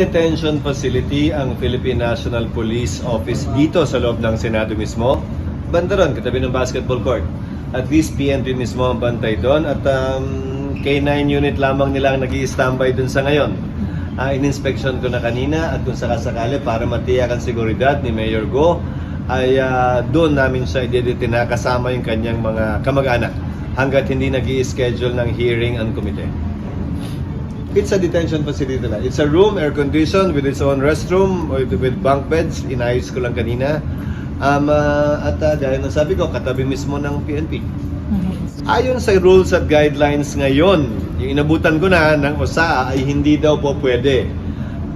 Detention facility ang Philippine National Police Office dito sa loob ng Senado mismo. Banda ron, katabi ng basketball court. At least PNP mismo ang bantay doon at um, K9 unit lamang nila ang nag standby doon sa ngayon. Uh, in-inspection ko na kanina at kung sakasakali para matiyak ang seguridad ni Mayor Go ay ah, doon namin siya idedetina kasama yung kanyang mga kamag-anak hanggat hindi nag schedule ng hearing ang komite. It's a detention facility lang. It's a room, air-conditioned, with its own restroom, with, with bunk beds. Inayos ko lang kanina. Um, ah, at uh, gaya ng sabi ko, katabi mismo ng PNP. Ayon sa rules at guidelines ngayon, yung inabutan ko na ng OSA ay hindi daw po pwede.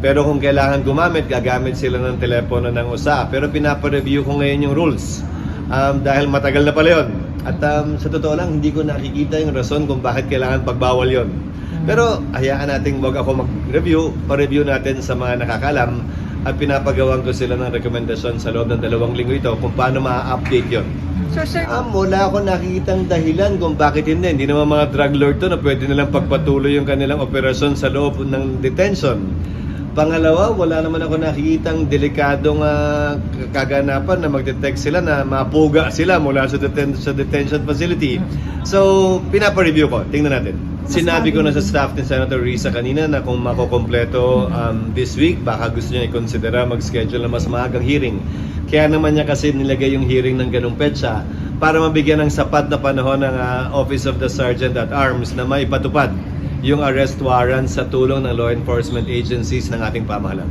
Pero kung kailangan gumamit, gagamit sila ng telepono ng OSA. Pero pinapareview ko ngayon yung rules. Um, dahil matagal na pala yun. At um, sa totoo lang, hindi ko nakikita yung rason kung bakit kailangan pagbawal yon. Pero hayaan nating wag ako mag-review, pa-review natin sa mga nakakalam at pinapagawan ko sila ng rekomendasyon sa loob ng dalawang linggo ito kung paano ma-update yon. So, sir, Ah, wala ako nakikitang dahilan kung bakit hindi. Hindi naman mga drug lord to na pwede nilang pagpatuloy yung kanilang operasyon sa loob ng detention. Pangalawa, wala naman ako nakikitang delikadong ah, kaganapan na magdetect sila na mapuga sila mula sa, deten- sa detention facility. So, pinapa-review ko. Tingnan natin. Sinabi ko na sa staff ni Senator Risa kanina na kung makokompleto um, this week, baka gusto niya i-considera mag-schedule na mas maagang hearing. Kaya naman niya kasi nilagay yung hearing ng ganong petsa para mabigyan ng sapat na panahon ng ah, Office of the Sergeant at Arms na maipatupad yung arrest warrant sa tulong ng law enforcement agencies ng ating pamahalaan.